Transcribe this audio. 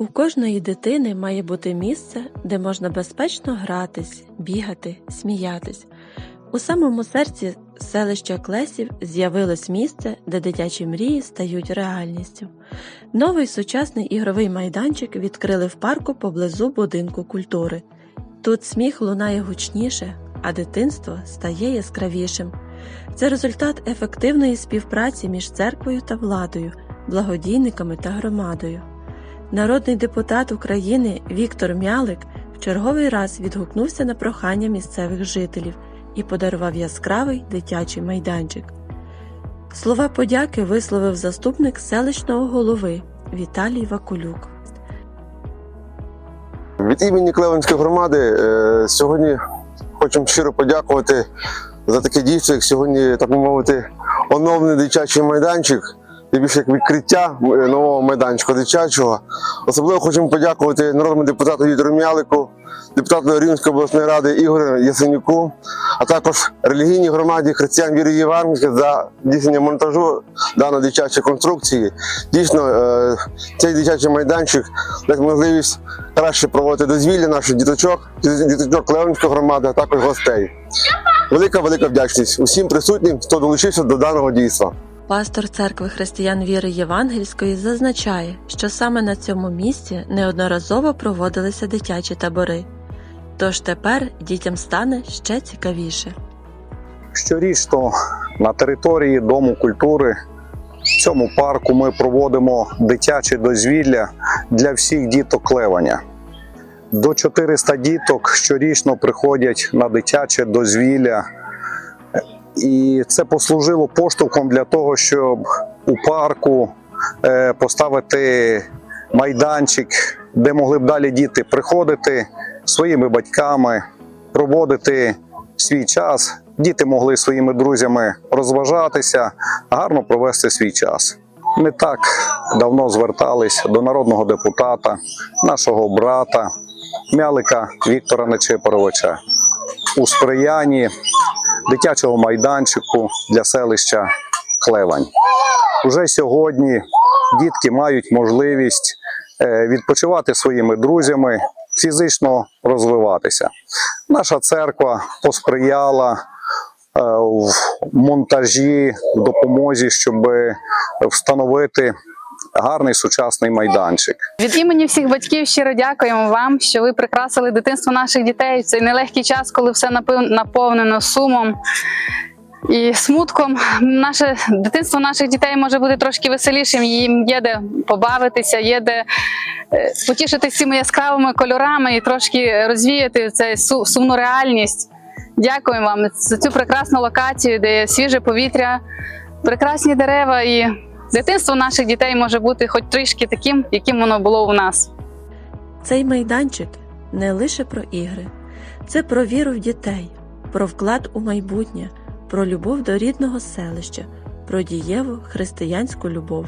У кожної дитини має бути місце, де можна безпечно гратись, бігати, сміятись. У самому серці селища Клесів з'явилось місце, де дитячі мрії стають реальністю. Новий сучасний ігровий майданчик відкрили в парку поблизу будинку культури. Тут сміх лунає гучніше, а дитинство стає яскравішим. Це результат ефективної співпраці між церквою та владою, благодійниками та громадою. Народний депутат України Віктор Мялик в черговий раз відгукнувся на прохання місцевих жителів і подарував яскравий дитячий майданчик. Слова подяки висловив заступник селищного голови Віталій Вакулюк. Від імені Клевенської громади е, сьогодні хочемо щиро подякувати за таке дійство, як сьогодні, так мовити, оновлений дитячий майданчик. І більше як відкриття е, нового майданчика дитячого. Особливо хочемо подякувати народному депутату Віктору Мялику, депутату Рівненської обласної ради Ігорю Ясенюку, а також релігійній громаді християн віри Євангельської за здійснення монтажу даної дитячої конструкції. Дійсно, е, цей дитячий майданчик дасть можливість краще проводити дозвілля наших діточок, діточок Клевенської громади, а також гостей. Велика велика вдячність усім присутнім, хто долучився до даного дійства. Пастор церкви християн віри Євангельської зазначає, що саме на цьому місці неодноразово проводилися дитячі табори. Тож тепер дітям стане ще цікавіше. Щорічно на території Дому культури в цьому парку ми проводимо дитяче дозвілля для всіх діток Клеваня. До 400 діток щорічно приходять на дитяче дозвілля, і це послужило поштовхом для того, щоб у парку е, поставити майданчик, де могли б далі діти приходити своїми батьками, проводити свій час. Діти могли своїми друзями розважатися, гарно провести свій час. Не так давно звертались до народного депутата, нашого брата Мялика Віктора Нечипоровича у сприянні дитячого майданчику для селища Клевань. Уже сьогодні дітки мають можливість е, відпочивати своїми друзями, фізично розвиватися. Наша церква посприяла е, в монтажі, в допомозі, щоб встановити гарний сучасний майданчик. Від імені всіх батьків щиро дякуємо вам, що ви прикрасили дитинство наших дітей цей нелегкий час, коли все наповнено сумом і смутком. Наше дитинство наших дітей може бути трошки веселішим. Їм є де побавитися, є де е, потішитися цими яскравими кольорами і трошки розвіяти цю сумну реальність. Дякуємо вам за цю прекрасну локацію, де є свіже повітря, прекрасні дерева і дитинство наших дітей може бути хоч трішки таким, яким воно було у нас. Цей майданчик не лише про ігри, це про віру в дітей, про вклад у майбутнє, про любов до рідного селища, про дієву християнську любов.